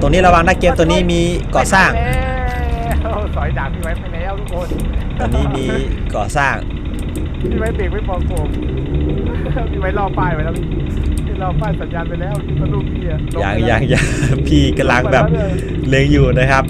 ตรงนี้ระวังนะเกมตัวนี้มีก่อสร้างไปแล้วสอยดาบพี่ไว้ไปแล้วทุกคนตอนนี้มีก่อสร้าง พี่ไว้เบรกไม่พอผมพี่ไว้รอป้ายไว้แล้วพี่พี่รอป้ายสัญญาณไปแล้วสรุปพี่อะลอย่างไปอแล้วย่างอย่างพี่กำลังแบบเลงอยู่นะครับ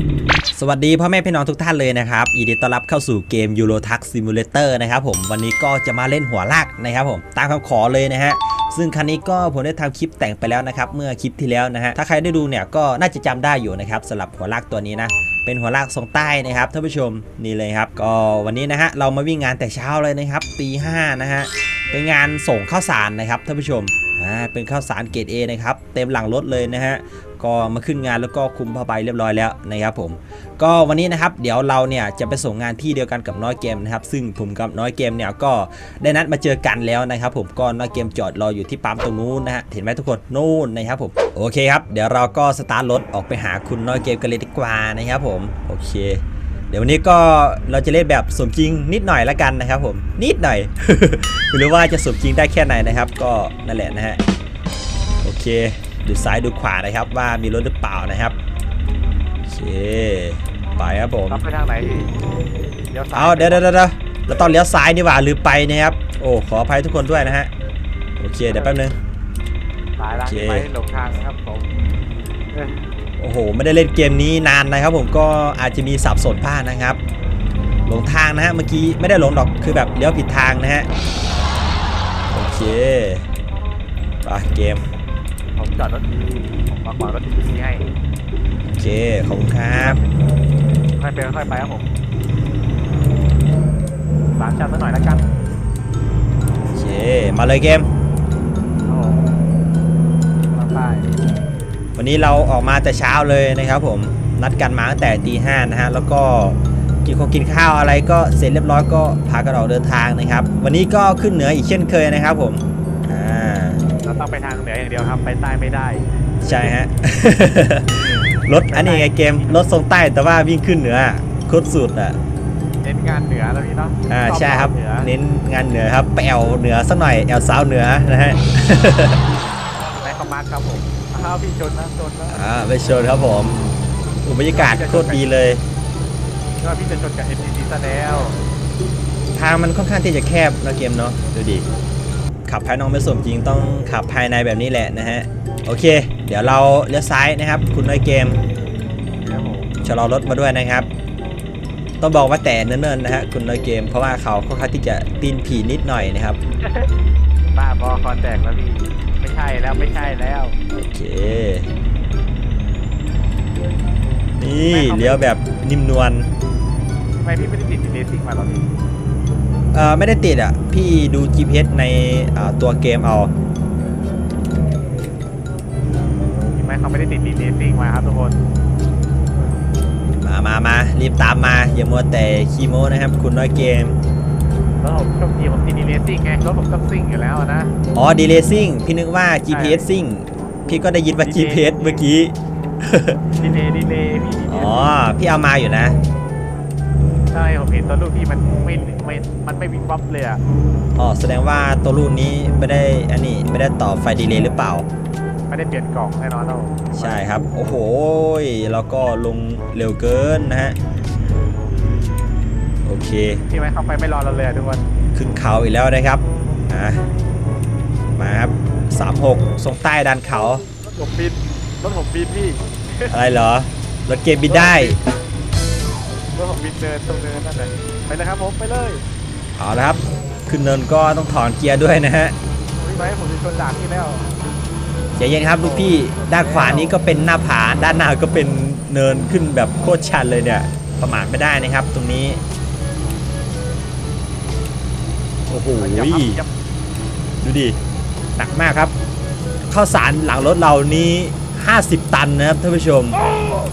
สวัสดีพ่อแม่พี่น้องทุกท่านเลยนะครับยินดีต้อนรับเข้าสู่เกม Euro Truck Simulator นะครับผมวันนี้ก็จะมาเล่นหัวลากนะครับผมตามคำขอเลยนะฮะ ซึ่งคันนี้ก็ผมได้ทำคลิปแต่งไปแล้วนะครับเมื่อคลิปที่แล้วนะฮะถ้าใครได้ดูเนี่ยก็น่าจะจำได้อยู่นะครับสำหรับหัวลากตัวนี้นะเป็นหัวลากทรงใต้นะครับท่านผู้ชมนี่เลยครับ ก็วันนี้นะฮะเรามาวิ่งงานแต่เช้าเลยนะครับตีห้านะฮะเป็นงานส่งข้าวสารนะครับท่านผู้ชมอ่าเป็นข้าวสารเกรด A นะครับเต็มหลังรถเลยนะฮะ ก็มาขึ้นงานแล้วก็คุมผ้าใบเรียบร้อยแล้วนะครับผม ก็วันนี้นะครับเดี๋ยวเราเนี่ยจะไปส่งงานที่เดียวกันกับน้อยเกมนะครับ ซึ่งผมกับน้อยเกมเนี่ยก็ได้นัดมาเจอกันแล้วนะครับ ผมก็น้อยเกมจอดรออยู่ที่ปั๊มตรงนู้นนะฮะเห็นไหมทุกคนนู่นนะครับผมโอเคครับเดี๋ยวเราก็สตาร์ทรถออกไปหาคุณน้อยเกมกันเลยดีกว่านะครับผมโอเคเดี๋ยววันนี้ก็เราจะเล่นแบบสมจริงนิดหน่อยละกันนะครับผมนิดหน่อยไม่รู้ว่าจะสมจริงได้แค่ไหนนะครับ ก็นั่นแหละนะฮะโอเค ดูซ้ายดูขวานะครับ ว่ามีรถหรือเปล่านะครับโอเคไปครับผมรับไปทางไหนพี่เดี๋ยวซ้ายเอาเดี๋ยวเดี๋ยวเดี๋ยวเราต้องเลี้ยวซ้ายนี่หว่าลืมไปนะครับโอ้ขออภัยทุกคนด้วยนะฮะโอเคเดี๋ยวแป๊บนึง สายละโอเค ไปหลงทางนะครับผมเอ้ยโอ้โห ไม่ได้เล่นเกมนี้นานนะครับผมก็อาจจะมีสับสนบ้างนะครับ หลงทางนะฮะ เมื่อกี้ไม่ได้หลงหรอกคือแบบเลี้ยวผิดทางนะฮะ โอเคไปเกม ผมจอดรถดีผมมาขวางรถดีๆให้โอเค ขอบคุณครับ ค่อยไปค่อยไปครับผมสามจับมาหน่อยแล้วกันโอเค มาเลยเกมครับผมกำลังไปวันนี้เราออกมาแต่เช้าเลยนะครับผม นัดกันมาตั้งแต่ตีห้านะฮะ แล้วก็กินของกินข้าวอะไรก็เสร็จเรียบร้อยก็พากันออกเดินทางนะครับ วันนี้ก็ขึ้นเหนืออีกเช่นเคยนะครับผมอ่า เราต้องไปทางเหนืออย่างเดียวครับไปใต้ไม่ได้ ใช่ฮะ รถอันนี้ไงเกมรถทรงใต้แต่ว่าวิ่งขึ้นเหนือโคตรสุดอะเน้นงานเหนือแล้วพี่เนาะอ่าอบใช่ครับเหนือเน้นงานเหนือครับไปแอวเหนือสักหน่อยแอวสาวเหนือนะฮะในคอมมาร์คครับผมอ้าวพี่ชนนะชนนะอ่าไปชนครับผมอุยบรรยากาศโคตรดีเลยก็พี่จะชนกับ NTT ซะแล้ว ทางมันค่อนข้างที่จะแคบนะเกมเนาะดูดิ ขับภายนอกไม่สมจริงต้องขับภายในแบบนี้แหละนะฮะ โอเค เดี๋ยวเราเลี้ยวซ้ายนะครับ คุณน้อยเกมครับผมชะลอรถมาด้วยนะครับ ต้องบอกว่าแต่เนิ่นๆนะฮะคุณน้อยเกม เพราะว่าเขาค่อนข้างที่จะตีนผีนิดหน่อยนะครับบ้าบอคอนแตกแล้วพี่ไม่ใช่แล้วไม่ใช่แล้วโอเคนี่เลี้ยวแบบนิ่มนวลทำไมพี่ไม่ได้ติดเลสซิ่งมาหรอพี่ เอ่อไม่ได้ติดอะ พี่ดู GPS ในอ่าตัวเกมเอาเห็นไหมเขาไม่ได้ติดเลสซิ่งมาครับทุกคน มามามารีบตามมา อย่ามัวแต่ขี้โม้นะครับ คุณน้อยเกมแล้วผมโชคดีผมติดเลสซิ่งไงรถผมต้องซิ่งอยู่แล้วอะนะ อ๋อดีเลซิ่งพี่นึกว่า GPS ซิ่งพี่ก็ได้ยินว่า Delay GPS เมื่อกี้ดีเลยดีเลยพี่ดีเลอ๋อพี่เอามาอยู่นะ ใช่ผมเห็นตัวลูกพี่มันไม่ไม่มันไม่วิงวับเลยอะอ๋อแสดงว่าตัวรุ่นนี้ไม่ได้อันนี้ไม่ได้ต่อไฟดีเลย์หรือเปล่า ไม่ได้เปลี่ยนกล่องแน่นอนเราใช่ครับ โอ้โหยแล้วก็ลงเร็วเกินนะฮะ โอเค พี่ไหมเขาไปไม่รอเราเลยอะทุกคนขึ้นเขาอีกแล้วนะครับอะมาครับ36ทรงใต้ดันเขารถผมบินรถผมบินพี่อะไรเหรอรถเกมบินได้ รถผมบินเดินตรงเนินนั่นแหละไปเลยครับผมไปเลยเอาละครับ ขึ้นเนินก็ต้องถอนเกียร์ด้วยนะฮะพี่ไหมผมจะชนด่านพี่แล้วใจเย็นครับลูกพี่ด้านขวานี้ก็เป็นหน้าผาด้านหน้าก็เป็นเนินขึ้นแบบโคตรชันเลยเนี่ยประมาทไม่ได้นะครับ ตรงนี้โอ้โหยับครับยับดูดิหนักมากครับข้าวสารหลังรถเรานี้ 50 ตันนะครับท่านผู้ชม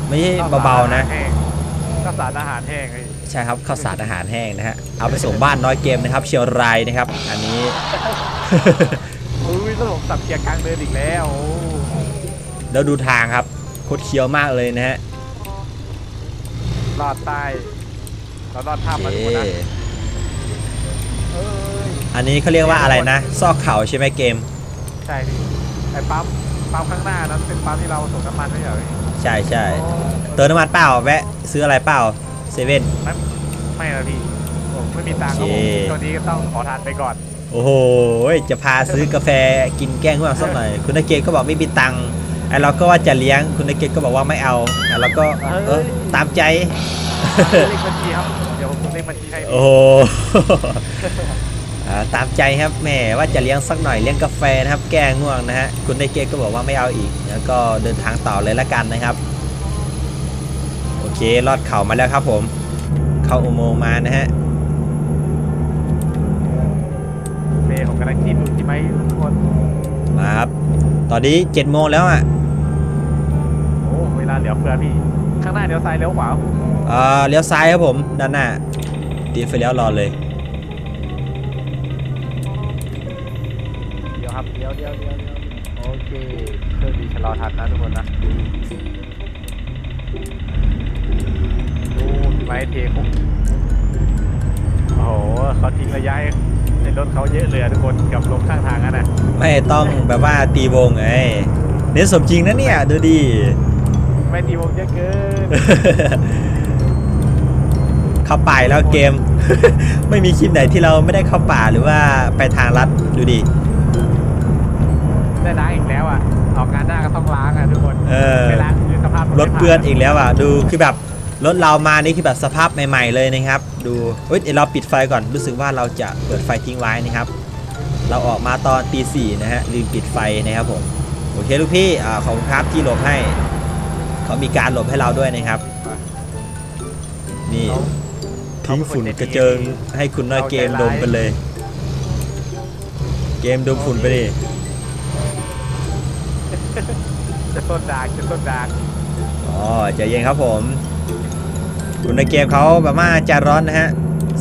ไม่ใช่เบาๆนะ ข้าวสารอาหารแห้งพี่ใช่ครับข้าวสารอาหารแห้งนะฮะเอาไปส่งบ้านน้อยเกมนะครับ เชียงรายนะครับ อันนี้ อุ้ยรถผมสับเกียร์กลางเดินอีกแล้วโอ้แล้วดูทางครับโคตรเคี้ยวมากเลยนะฮะรอดใต้เรารอดท่าโอมาเคดูนะ เอ้ย อันนี้เขาเรียกว่าอะไรนะ ซอกเขาใช่ไหมเกม ใช่พี่ไอ้ปั๊มปั๊มข้างหน้านั้นเป็นปั๊มที่เราส่งน้ำมันไม่ใช่เหรอพี่ ใช่ใช่เติมน้ำมันเปล่าแวะซื้ออะไรเปล่าเซเว่น ไม่ไม่ละพี่ผมไม่มีตังค์ครับผโอมเค ตอนนี้ก็ต้องขอทานไปก่อน โอ้โหจะพาซื้อกาแฟกินแกล้งง่วงสักหน่อย คุณนักเกตก็บอกไม่มีตังค์ไอ้เราก็ว่าจะเลี้ยงคุณนักเกตก็บอกว่าไม่เอาไอ้เราก็เออตามใจ เลขบัญชีครับ เดี๋ยวผมเลขบัญชีให้โอ้โหอ่า ตามใจครับแหม่ว่าจะเลี้ยงสักหน่อยเลี้ยงกาแฟนะครับ แก้ง่วงนะฮะคุณนักเกตก็บอกว่าไม่เอาอีก แล้วก็เดินทางต่อเลยละกันนะครับ โอเคลอดเขามาแล้วครับผม เข้าอุโมงค์มานะฮะเมย์ผมกำลังคิดดูที่ไหมทุกคนมาครับตอนนี้7โมงแล้วอะโอ้เวลาเหลือเฟือพี่ ข้างหน้าเดี๋ยวซ้ายเลี้ยวขวาเอ่อเลี้ยวซ้ายครับผมด้านหน้าตีไฟเลี้ยวรอเลย โอเคเครื่องดีชะลอทันนะทุกคนนะดูพี่ไม้เทคุกโอ้โหเขาทิ้งระยะให้ในรถเขาเยอะเลยอะทุกคนกับลงข้างทางนั่นน่ะไม่ต้องแบบว่าตีวงไงเน้นสมจริงนะเนี่ยดูดิไม่ตีวงเยอะเกิน เข้าป่าอีกแล้วเกม ไม่มีคลิปไหนที่เราไม่ได้เข้าป่าหรือว่าไปทางลัดดูดิ ได้ล้างอีกแล้วอะ ออกงานหน้าก็ต้องล้างอะทุกคน เออ ไม่ล้างคือสภาพรถเปื้อนอีกแล้วอะ ดูคือแบบรถเรามานี่คือแบบสภาพใหม่ ๆ เลยนะครับ ดูเอ้ยเดี๋ยวเราปิดไฟก่อนรู้สึกว่าเราจะเปิดไฟทิ้งไว้นะครับ เราออกมาตอนตีสี่นะฮะลืมปิดไฟนะครับผมโอเคลูกพี่อ่าขอบคุณครับที่หลบให้ เขามีการหลบให้เราด้วยนะครับ นี่เขาทิ้งฝุ่นกระเจิงให้คุณน้อยเกมดมไปเลย เกมดมฝุ่นไปดิ จะต้นดากจะต้นดากอ๋อใจเย็นครับผมคุณในเกมเขาแบบว่าใจร้อนนะฮะ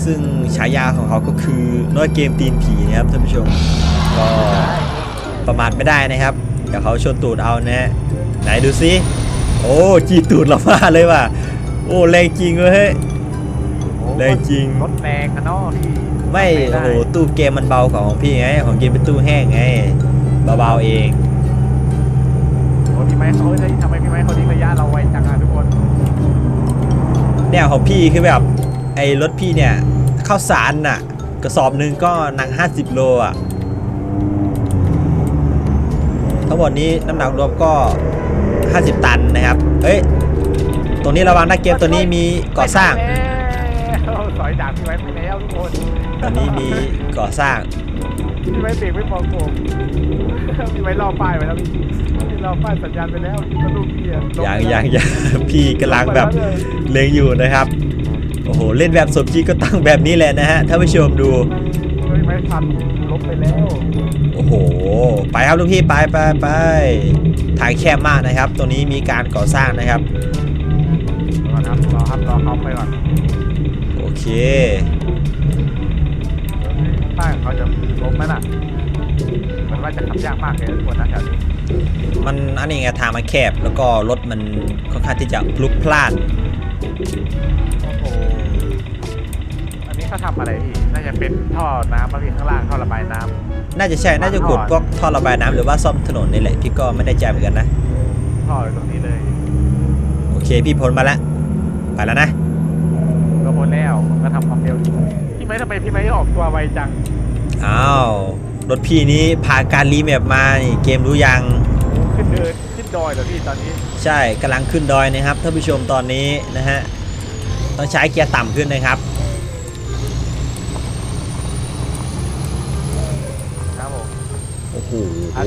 ซึ่งฉายาของเขาก็คือน้อยเกมตีนผีนะครับท่านผู้ชม ก็ประมาทไม่ได้นะครับ เดี๋ยวเขาชนตูดเอานะฮะ ไหนดูซิ โอ้จีตูดเรามาเลยว่ะ โอ้แรงจริงเว้ยเฮ้ยแรงจริงรถแรงอะเนาะพี่ไม่ด้โอ้โห ตู้เกมมันเบากว่าของพี่ไง ของเกมเป็นตู้แห้งไง เบาๆเอง โอ้พี่ไม้เขาเฮ้ยทำไมพี่ไม้เขาทิ้งระยะเราไวจังอะทุกคนเนี่ยของพี่คือแบบไอ้รถพี่เนี่ยข้าวสารน่ะกระสอบหนึ่งก็หนัก 50 โลอะทั้งหมดนี้น้ำหนักรวมก็ 50 ตันนะครับเฮ้ย ตรงนี้ระวังนะเกมตัวนี้มีก่อสร้างแล้วสอยดาบพี่ไม้ไปแล้วทุกคนตัวนี้มีก่อสร้างพี่ ไม้เบรกไม่พอผมพี่ไม้รอป้ายไปแล้วพี่พี่รอป้ายสัญญาณไปแล้วสรุปพี่อะลยังไปยังแล้วยังพี่กำลังแบบเลงอยู่นะครับโอ้โหเล่นแบบสมจริงก็ตั้งแบบนี้แหละนะฮะท่านผู้ชมดูพี่ไม้ทันลบไปแล้วโอ้โห ไปครับลูกพี่ไปไปไปทางแคบมากนะครับตรงนี้มีการก่อสร้างนะครับรอครับรอครับรอเขาไปก่อนโอเค ป้ายของเขาจะล้มไหมน่ะมันว่าจะขับยากมากเลยทุกคนนะแถวนี้มันอันนี้ไงทางมันแคบแล้วก็รถมันค่อนข้างที่จะพลุกพล่านโอ้โหอันนี้เขาทำอะไรพี่น่าจะเป็นท่อน้ำมาพี่ข้างล่างท่อระบายน้ำน่าจะใช่น่าจะขุดพวกท่อระบายน้ำหรือว่าซ่อมถนนนี่แหละพี่ก็ไม่ได้ใจเหมือนกันนะท่ออยู่ตรงนี้เลยโอเคพี่พ้นมาแล้วไปแล้วนะก็พ้นแล้วผมก็ทำความเร็วอยู่ พี่ไม้ทำไมพี่ไม้ออกตัวไวจัง อ้าว รถพี่นี้พาการรีแมปมานี่เกมรู้ยัง ขึ้นเดินขึ้นดอยเหรอพี่ตอนนี้ใช่กำลังขึ้นดอยนะครับท่านผู้ชมตอนนี้นะฮะ ต้องใช้เกียร์ต่ำขึ้นนะครับ ครับผมโอ้โห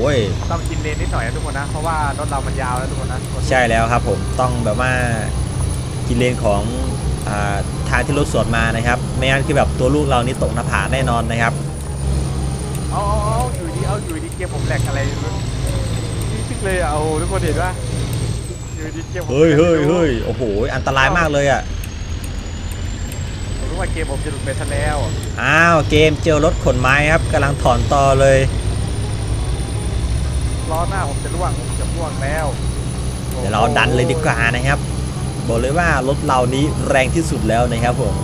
โอ้ยต้องกินเลนนิดหน่อยนะทุกคนนะ เพราะว่ารถเรามันยาวแล้วทุกคนนะใช่แล้วครับผมต้องแบบว่ากินเลนของอา ทางที่รถสวนมานะครับไม่งั้นคือแบบตัวลูกเรานี่ตกหน้าผาแน่นอนนะครับเอาเอาเอาอยู่ดีเอาอยู่ดีเกมผมแหลกอะไรนี่ชิกเลยอะโอ้โหทุกคนเห็นปะอยู่ดีเกมผมเฮ้ยแหลเฮ้ยกเฮ้ยโอ้โหอันตรายมากเลยอะผมรู้ว่าเกมผมจะหลุดไปซะแล้วอ้าวเกมเจอรถขนไม้ครับกำลังถอนต่อเลยล้อหน้าผมจะร่วงจะร่วงแล้ว เดี๋ยวเราดันเลยดีกว่านะครับ บอกเลยว่ารถเรานี้แรงที่สุดแล้วนะครับผม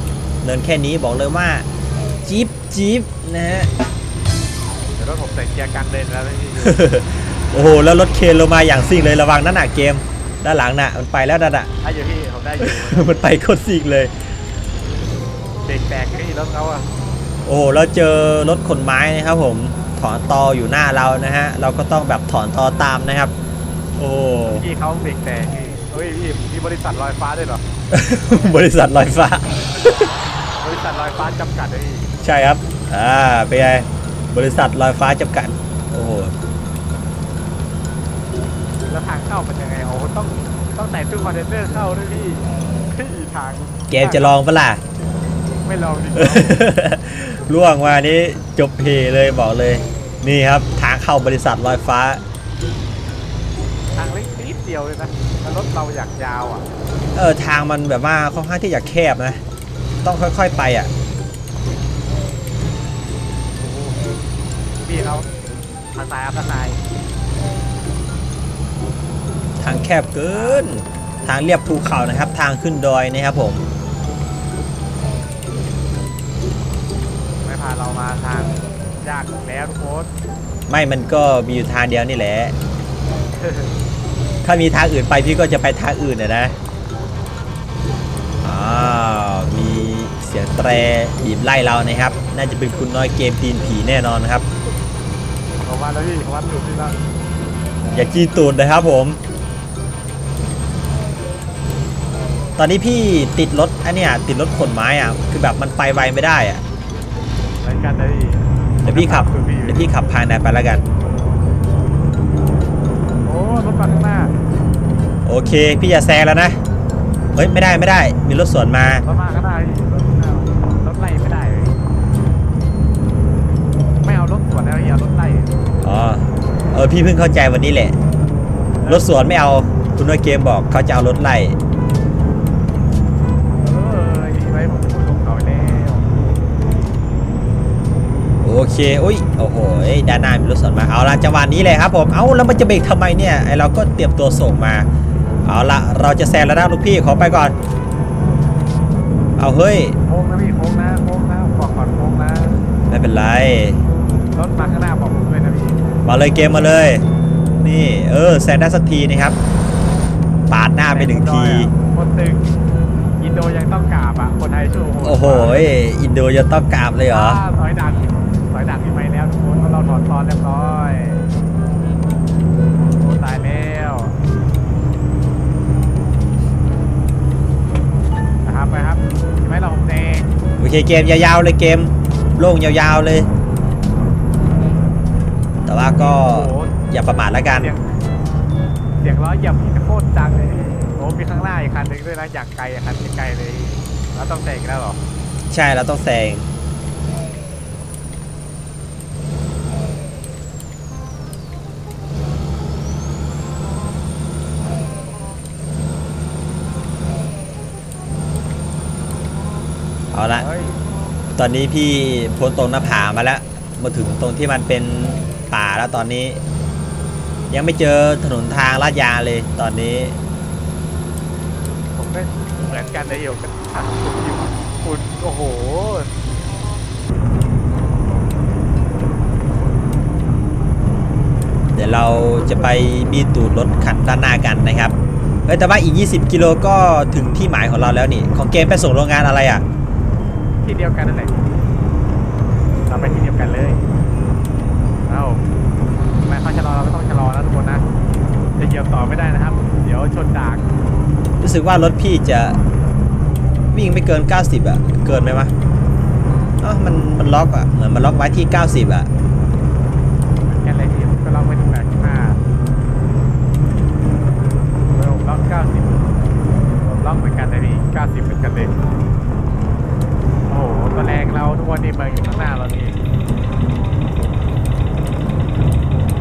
เนินแค่นี้บอกเลยว่าจี๊บจี๊บนะฮะเดี๋ยวรถผมใส่เกียร์กลางเลนแล้วพี่โอ้โหแล้วรถเคนลงมาอย่างซิ่งเลยระวังนั่นน่ะเกม ด้านหลังน่ะมันไปแล้วนั่นน่ะได้อยู่พี่ผมได้อยู่มันไปโคตรซิ่งเลยเบรกแตกพี่รถเขาอะโอ้โหแล้วเจอรถขนไม้นะครับผมถอนตออยู่หน้าเรานะฮะเราก็ต้องแบบถอนตอตามนะครับ โอ้โหพี่เขาเบรกแตกพี่ เฮ้ยพี่มีบริษัทลอยฟ้าด้วยเหรอ บริษัทลอยฟ้า บริษัทลอยฟ้าจำกัดเลยพี่ใช่ครับ อ่า เป็นไง บริษัทลอยฟ้าจำกัด โอ้โห แล้วทางเข้าเป็นยังไงโอ้โหต้องต้องใส่ตู้คอนเทนเนอร์เข้าด้วยพี่พี่ทางเกมจะลองปะล่ะ ไม่ลองดิล่วงมานี้จบเพเลยบอกเลย นี่ครับทางเข้าบริษัทลอยฟ้าทางเล็กนิ ดเดียวเลยนะแล้วรถเราอยากยาวอะเออทางมันแบบว่าค่อนข้างที่จะแคบนะ ต้องค่อยๆไปอะพี่เขาทางซ้ายครับทางซ้ายทางแคบเกิน ทางเรียบภูเขานะครับ ทางขึ้นดอยนะครับผมไม่พาเรามาทางยากแล้วทุกคนไม่มันก็มีอยู่ทางเดียวนี่แหละ ถ้ามีทางอื่นไปพี่ก็จะไปทางอื่นนะนะอ้าวมีเสียงแตรบีบไล่เรานะครับ น่าจะเป็นคุณน้อยเกมตีนผีแน่นอนนะครับผมมาแล้วพี่ผมว่าสุดที่แล้วอย่าจี้ตูดนะครับผม ตอนนี้พี่ติดรถอันเนี้ยติดรถขนไม้อะคือแบบมันไปไวไม่ได้อะรายการได้พี่เดี๋ยวพี่ขับคือพี่เดี๋ยวพี่ขับพานายไปแล้วกัน โอเค พี่อย่าแซงแล้วนะ เฮ้ย ไม่ได้ไม่ได้ มีรถสวนมา รถมาข้างหน้าพี่รถข้างหน้ารถไล่ไม่ได้เลยไม่เอารถสวนแล้วพี่เอารถไล่อ๋อ เออ พี่เพิ่งเข้าใจวันนี้แหละ รถสวนไม่เอา คุณน้อยเกมบอกเขาจะเอารถไล่ เออพี่ไว้ผมพูดลงเขาแล้วโอเค อุ้ย โอ้โหด้านหน้ามีรถสวนมา เอาละจังหวะนี้เลยครับผม เอาแล้วมันจะเบรกทำไมเนี่ย ไอเราก็เตรียมตัวส่งมา เอาละเราจะแซงแล้วนะลูกพี่ขอไปก่อน เอาเฮ้ยโค้งนะพี่โค้งนะโค้งนะบอกก่อนโค้งนะไม่เป็นไรรถมาข้างหน้าบอกผมด้วยนะพี่มาเลยเกมมาเลย นี่เออแซงได้สักทีนะครับปาดหน้าไปหนึ่งทีคนตึงอินโดยังต้องกราบอะคนไทยชูโอ้โหอินโดจะต้องกราบเลยเหรอาถอยดักถอยดักพี่ไปแล้วทุกคนเพราะเราถอนตอนเรียบร้อย อเคเกมยาวๆเลยเกม โล่งยาวๆเลย แต่ว่าก็โอ้โหอย่าประมาทแล้วกัน เสียงเสียงล้อเหยียบพี่โคตรดังเลยพี่โอ้มีข้างหน้าอีกคันหนึ่งด้วยนะ อย่างไกลอะคันที่ไกลเลยแล้วต้องแตกแล้วเหรอ ใช่เราต้องแซง เอาละ ตอนนี้พี่พ้นตรงหน้าผามาแล้ว มาถึงตรงที่มันเป็นป่าแล้วตอนนี้ ยังไม่เจอถนนทางลาดยางเลยตอนนี้ผมก็เหมือนกันเลยอยู่กันทางฝุ่นอยู่ฝุ่นโอ้โหเดี๋ยวเราจะไปบีตูดรถคันด้านหน้ากันนะครับเอ้ยแต่ว่าอีก 20 กิโลก็ถึงที่หมายของเราแล้วนี่ ของเกมไปส่งโรงงานอะไรอะ ที่เดียวกันนั่นแหละเราไปที่เดียวกันเลยเอ้าไม่เขาชะลอเราไม่ต้องชะลอนะทุกคนนะจะเหยียบต่อไม่ได้นะครับ เดี๋ยวชนดากรู้สึกว่ารถพี่จะวิ่งไม่เกิน 90อะเกินไหมวะอ๋อมันมันล็อกอะเหมือนมันล็อกไว้ที่ 90อะแค่ไรที่ก็ล็อกไว้ที่แปดสิบห้าผมล็อกเก้าสิบผมล็อกเหมือนกันเลยพี่เก้าสิบเหมือนกันเลย โอ้โหตัวแรงเราทุกวันนี้เมืองอยู่ข้างหน้าเรานี่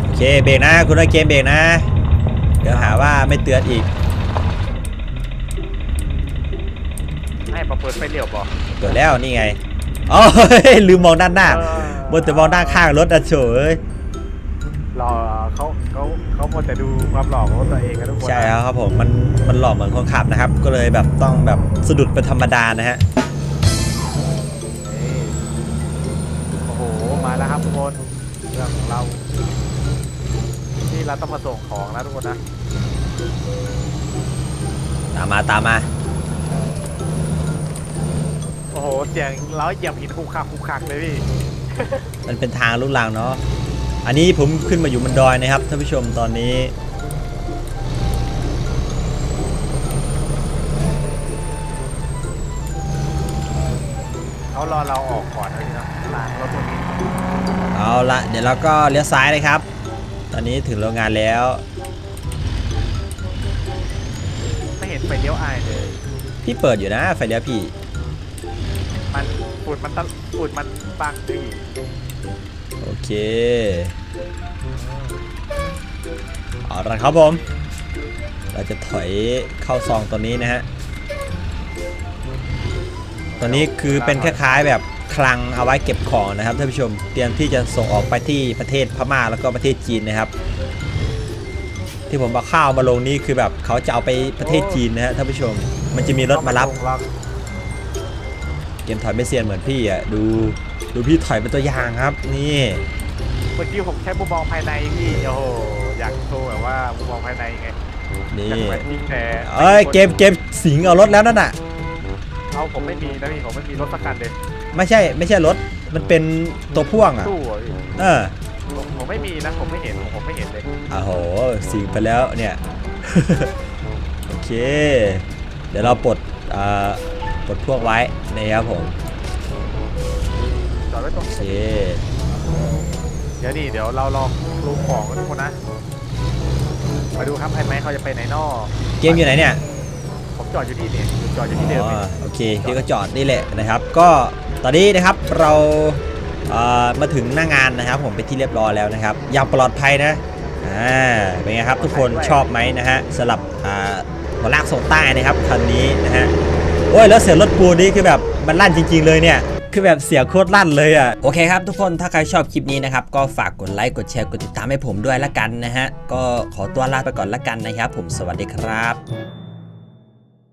โอเคเบรกนะ คุณได้เกมเบรกนะ เดี๋ยวหาว่าไม่เตือนอีกให้ปะเปิดไฟเลี้ยวบ่เกิดแล้วนี่ไงอ๋อลืมมองด้านหน้าเออบนแต่มองด้านข้างรถอะโฉยรอเขาเขาเขาหมดแต่ดูความหล่อของตัวเองกันทุกคนใช่แล้วครับผมมันมันหล่อเหมือนคนขับนะครับ ก็เลยแบบต้องแบบสะดุดเป็นธรรมดานะฮะ นเรื่องของเรานี่เราต้องมาส่งของนะทุกคนนะตามมาตามมา โอ้โหเสียงเราเหยียบหินคุกคักคุกคักเลยพี่มันเป็นทางลูกลังเนาะ อันนี้ผมขึ้นมาอยู่บนดอยนะครับท่านผู้ชมตอนนี้ เขารอเราออกก่อนเลยนะร้านรถตรงนี้ เอาละเดี๋ยวเราก็เลี้ยวซ้ายเลยครับ ตอนนี้ถึงโรงงานแล้ว ไม่เห็นไฟเลี้ยวอายเลย พี่เปิดอยู่นะไฟเลี้ยวพี่ มันฝุ่นมันตะฝุ่นมันบังพี่โอเค เอาละครับผม เราจะถอยเข้าซองตัวนี้นะฮะ ตัวนี้คือเป็นคล้ายๆแบบ คลังเอาไว้เก็บของนะครับท่านผู้ชมเตรียมที่จะส่งออกไปที่ประเทศพม่าแล้วก็ประเทศจีนนะครับ ที่ผมเอาข้าวมาลงนี่คือแบบเขาจะเอาไปประเทศจีนนะฮะท่านผู้ชม มันจะมีรถมารับต้องล็อกเกมถอยไม่เซียนเหมือนพี่อะดูดูพี่ถอยเป็นตัวอย่างครับ นี่เมื่อกี้ผมใช้มุมมองภายในพี่โอ้โหอยากโชว์แบบว่ามุมมองภายในไงนี่อยากไปยิงแต่เอ้ยเกมเกมสิงเอารถแล้วนั่นน่ะ เอาผมไม่มีนะพี่ผมไม่มีรถสักคันเลยไม่ใช่ไม่ใช่รถ มันเป็นตัวพ่วงอะ ตู้อะพี่เออผมผมไม่มีนะผมไม่เห็นผมไม่เห็นเลยอ้โหสิงไปแล้วเนี่ย โอเค เดี๋ยวเราปลดอ่าปลดพ่วงไว้นะครับผมจอดไว้ตรงโอเค เดี๋ยวนี่เดี๋ยวเราลองรูของกันทุกคนนะมาดูครับไอ้ไม้เขาจะไปไหนนอกเกมอยู่ไหนเนี่ย ผมจอดอยู่ที่นี่จอดอยู่ที่เดิมอ๋นี่อโอเคพี่ก็จอดนี่แหละนะครับ ก็ตอนนี้นะครับเราเอ่อมาถึงหน้างานนะครับ ผมเป็นที่เรียบร้อยแล้วนะครับอย่างปลอดภัยนะอ่าเป็นไงครับทุกคนชอบไหมนะฮะสำหรับอ่าหัวลากส่งใต้นะครับคันนี้นะฮะโอ้ยแล้วเสียงรถปูนี่คือแบบมันลั่นจริง ๆ เลยเนี่ย คือแบบเสียงโคตรลั่นเลยอะโอเคครับทุกคนถ้าใครชอบคลิปนี้นะครับ ก็ฝากกดไลค์กดแชร์กดติดตามให้ผมด้วยละกันนะฮะก็ขอตัวลาไปก่อนละกันนะครับ ผมสวัสดีครับ